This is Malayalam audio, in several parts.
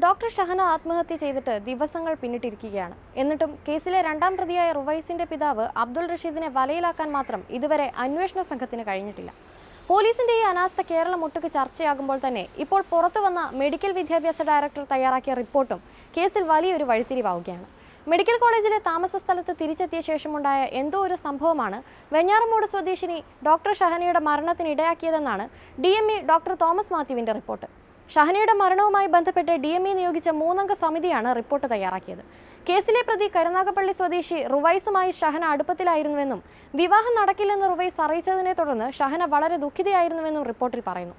ഡോക്ടർ ഷഹന ആത്മഹത്യ ചെയ്തിട്ട് ദിവസങ്ങൾ പിന്നിട്ടിരിക്കുകയാണ്. എന്നിട്ടും കേസിലെ രണ്ടാം പ്രതിയായ റുവൈസിന്റെ പിതാവ് അബ്ദുൾ റഷീദിനെ വലയിലാക്കാൻ മാത്രം ഇതുവരെ അന്വേഷണ സംഘത്തിന് കഴിഞ്ഞിട്ടില്ല. പോലീസിന്റെ ഈ അനാസ്ഥ കേരളം ഒട്ടുക്ക് ചർച്ചയാകുമ്പോൾ തന്നെ ഇപ്പോൾ പുറത്തു വന്ന മെഡിക്കൽ വിദ്യാഭ്യാസ ഡയറക്ടർ തയ്യാറാക്കിയ റിപ്പോർട്ടും കേസിൽ വലിയൊരു വഴിത്തിരിവാവുകയാണ്. മെഡിക്കൽ കോളേജിലെ താമസ സ്ഥലത്ത് തിരിച്ചെത്തിയ ശേഷമുണ്ടായ എന്തോ ഒരു സംഭവമാണ് വെഞ്ഞാറമൂട് സ്വദേശിനി ഡോക്ടർ ഷഹനയുടെ മരണത്തിനിടയാക്കിയതെന്നാണ് D M E doctor Thomas മാത്യുവിന്റെ report. ഷഹനയുടെ മരണവുമായി ബന്ധപ്പെട്ട് ഡി എം ഇ നിയോഗിച്ച മൂന്നംഗ സമിതിയാണ് റിപ്പോർട്ട് തയ്യാറാക്കിയത്. കേസിലെ പ്രതി കരുനാഗപ്പള്ളി സ്വദേശി റുവൈസുമായി ഷഹന അടുപ്പത്തിലായിരുന്നുവെന്നും വിവാഹം നടക്കില്ലെന്ന് റുവൈസ് അറിയിച്ചതിനെ തുടർന്ന് ഷഹന വളരെ ദുഃഖിതയായിരുന്നുവെന്നും റിപ്പോർട്ടിൽ പറയുന്നു.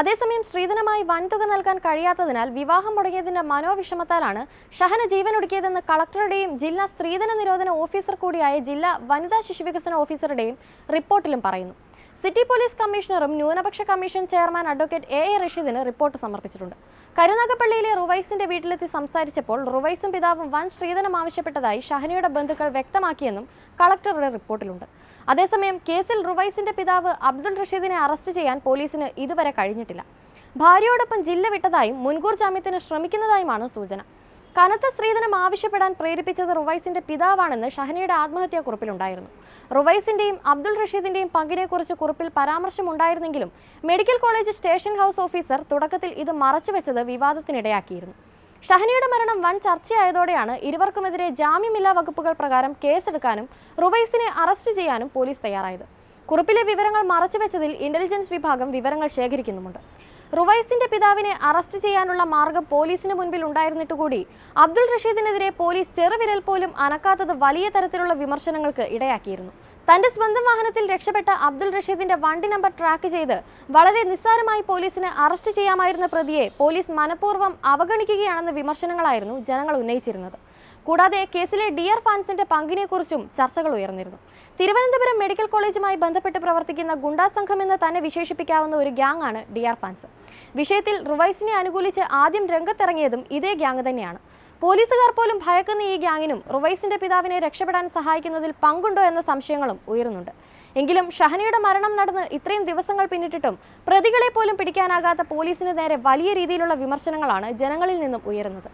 അതേസമയം സ്ത്രീധനമായി വൻതുക നൽകാൻ കഴിയാത്തതിനാൽ വിവാഹം മുടങ്ങിയതിന്റെ മനോവിഷമത്താലാണ് ഷഹന ജീവനൊടുക്കിയതെന്ന് കളക്ടറുടെയും ജില്ലാ സ്ത്രീധന നിരോധന ഓഫീസർ കൂടിയായ ജില്ലാ വനിതാ ശിശുവികസന ഓഫീസറുടെയും റിപ്പോർട്ടിലും പറയുന്നു. സിറ്റി പോലീസ് കമ്മീഷണറും ന്യൂനപക്ഷ commission chairman advocate A A റഷീദിന് report സമർപ്പിച്ചിട്ടുണ്ട്. കരുനാഗപ്പള്ളിയിലെ റുവൈസിന്റെ വീട്ടിലെത്തി സംസാരിച്ചപ്പോൾ റുവൈസും പിതാവും വൻ സ്ത്രീധനം ആവശ്യപ്പെട്ടതായി ഷഹനയുടെ ബന്ധുക്കൾ വ്യക്തമാക്കിയെന്നും കളക്ടറുടെ റിപ്പോർട്ടിലുണ്ട്. അതേസമയം കേസിൽ റുവൈസിന്റെ പിതാവ് അബ്ദുൾ റഷീദിനെ അറസ്റ്റ് ചെയ്യാൻ പോലീസിന് ഇതുവരെ കഴിഞ്ഞിട്ടില്ല. ഭാര്യയോടൊപ്പം ജില്ല വിട്ടതായും മുൻകൂർ ജാമ്യത്തിന് ശ്രമിക്കുന്നതായുമാണ് സൂചന. കനത്ത സ്ത്രീധനം ആവശ്യപ്പെടാൻ പ്രേരിപ്പിച്ചത് റുവൈസിന്റെ പിതാവാണെന്ന് ഷഹനയുടെ ആത്മഹത്യാ കുറിപ്പിലുണ്ടായിരുന്നു റുവൈസിന്റെയും അബ്ദുൾ റഷീദിന്റെയും പങ്കിനെക്കുറിച്ച് കുറിപ്പിൽ പരാമർശമുണ്ടായിരുന്നെങ്കിലും medical college station house officer തുടക്കത്തിൽ ഇത് മറച്ചുവെച്ചത് വിവാദത്തിനിടയാക്കിയിരുന്നു. ഷഹനയുടെ മരണം വൻ ചർച്ചയായതോടെയാണ് ഇരുവർക്കുമെതിരെ ജാമ്യമില്ലാ വകുപ്പുകൾ പ്രകാരം കേസെടുക്കാനും റുവൈസിനെ അറസ്റ്റ് ചെയ്യാനും പോലീസ് തയ്യാറായത്. കുറിപ്പിലെ വിവരങ്ങൾ മറച്ചുവെച്ചതിൽ ഇന്റലിജൻസ് വിഭാഗം വിവരങ്ങൾ ശേഖരിക്കുന്നുമുണ്ട്. റുവൈസിന്റെ പിതാവിനെ അറസ്റ്റ് ചെയ്യാനുള്ള മാർഗം പോലീസിന് മുൻപിൽ ഉണ്ടായിരുന്നിട്ട് കൂടി. അബ്ദുൾ റഷീദിനെതിരെ പോലീസ് ചെറുവിരൽ പോലും അനക്കാത്തത് വലിയ തരത്തിലുള്ള വിമർശനങ്ങൾക്ക് ഇടയാക്കിയിരുന്നു. തന്റെ സ്വന്തം വാഹനത്തിൽ രക്ഷപ്പെട്ട അബ്ദുൾ റഷീദിന്റെ വണ്ടി നമ്പർ ട്രാക്ക് ചെയ്ത് വളരെ നിസ്സാരമായി പോലീസിന് അറസ്റ്റ് ചെയ്യാമായിരുന്ന പ്രതിയെ പോലീസ് മനഃപൂർവം അവഗണിക്കുകയാണെന്ന വിമർശനങ്ങളായിരുന്നു ജനങ്ങൾ ഉന്നയിച്ചിരുന്നത്. കൂടാതെ കേസിലെ ഡിയർ ഫാൻസിന്റെ പങ്കിനെക്കുറിച്ചും ചർച്ചകൾ ഉയർന്നിരുന്നു. തിരുവനന്തപുരം മെഡിക്കൽ കോളേജുമായി ബന്ധപ്പെട്ട് പ്രവർത്തിക്കുന്ന ഗുണ്ടാ സംഘം എന്ന് തന്നെ വിശേഷിപ്പിക്കാവുന്ന ഒരു ഗ്യാങ് ആണ് ഡിയർ ഫാൻസ്. വിഷയത്തിൽ റുവൈസിനെ അനുകൂലിച്ച് ആദ്യം രംഗത്തിറങ്ങിയതും ഇതേ ഗ്യാങ് തന്നെയാണ്. പോലീസുകാർ പോലും ഭയക്കുന്ന ഈ ഗ്യാങ്ങിനും റുവൈസിന്റെ പിതാവിനെ രക്ഷപ്പെടാൻ സഹായിക്കുന്നതിൽ പങ്കുണ്ടോ എന്ന സംശയങ്ങളും ഉയരുന്നുണ്ട്. എങ്കിലും ഷഹനയുടെ മരണം നടന്ന് ഇത്രയും ദിവസങ്ങൾ പിന്നിട്ടിട്ടും പ്രതികളെ പോലും പിടിക്കാനാകാത്ത പോലീസിന് നേരെ വലിയ രീതിയിലുള്ള വിമർശനങ്ങളാണ് ജനങ്ങളിൽ നിന്നും ഉയരുന്നത്.